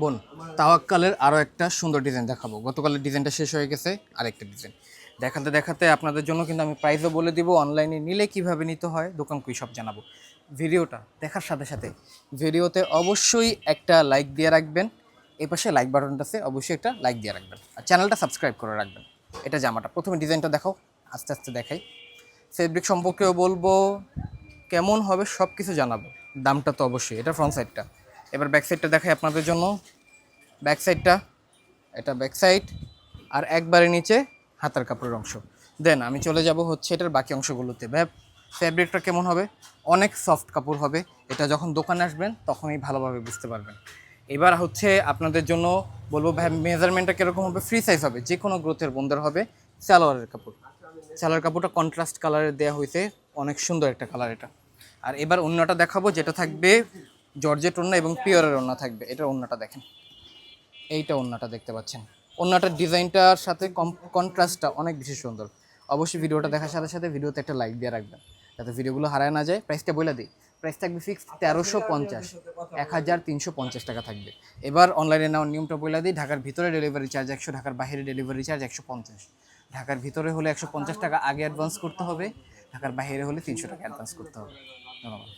বোন, তাওয়াক্কালের আরও একটা সুন্দর ডিজাইন দেখাবো। গতকালের ডিজাইনটা শেষ হয়ে গেছে, আরেকটা ডিজাইন। দেখাতে দেখাতে আপনাদের জন্য কিন্তু আমি প্রাইসও বলে দিব, অনলাইনে নিলে কীভাবে নিতে হয়, দোকান কুই সব জানাব। ভিডিওটা দেখার সাথে সাথে ভিডিওতে অবশ্যই একটা লাইক দিয়ে রাখবেন এই পাশে লাইক বাটনটা আছে, অবশ্যই একটা লাইক দিয়ে রাখবেন। আর চ্যানেলটা সাবস্ক্রাইব করে রাখবেন, এটা জামাটা প্রথমে ডিজাইনটা দেখাও, আস্তে আস্তে দেখাই। ফেব্রিক সম্পর্কেও বলব, কেমন হবে সব কিছু জানাব, দামটা তো অবশ্যই, এটা ফ্রন্ট সাইডটা এবার ব্যাক সাইডটা দেখাই আপনাদের জন্য। ব্যাক সাইডটা এটা ব্যাক সাইড আর একবারে নিচে হাতার কাপড়ের অংশ। দেন আমি চলে যাব হচ্ছে এটার বাকি অংশগুলোতে। ভ্যাব ফ্যাব্রিকটা কেমন হবে? অনেক সফট কাপড় হবে। এটা যখন দোকানে আসবেন, তখনই ভালোভাবে বুঝতে পারবেন। এবার হচ্ছে আপনাদের জন্য বলব ভ্যাব মেজারমেন্টটা কীরকম হবে? ফ্রি সাইজ হবে যে কোনো গ্রোথের বন্ধের হবে। সালোয়ারের কাপড়। সালোয়ার কাপড়টা কন্ট্রাস্ট কালারের দেওয়া হয়েছে অনেক সুন্দর একটা কালার এটা। আর এবার অন্যটা দেখাবো, যেটা থাকবে জর্জেট ওন্না এবং পিওরের ওন্না থাকবে। এটার অন্যটা দেখেন। এইটা ওন্নাটা দেখতে পাচ্ছেন। ওন্নাটার ডিজাইনটার সাথে কন্ট্রাস্টটা অনেক বেশি সুন্দর। অবশ্যই ভিডিওটা দেখার সাথে সাথে ভিডিওতে একটা লাইক দিয়ে রাখবেন, যাতে ভিডিওগুলো হারায় না যায়। প্রাইসটা বলে দিই, প্রাইস থাকবে ফিক্স তেরোশো পঞ্চাশ, এক হাজার তিনশো পঞ্চাশ টাকা থাকবে। এবার অনলাইনে নেওয়ার নিয়মটা বলে দিই, ঢাকার ভিতরে ডেলিভারি চার্জ একশো, ঢাকার বাইরে ডেলিভারি চার্জ একশো পঞ্চাশ। ঢাকার ভিতরে হলে একশো পঞ্চাশ টাকা আগে অ্যাডভান্স করতে হবে, ঢাকার বাইরে হলে তিনশো টাকা অ্যাডভান্স করতে হবে। ধন্যবাদ।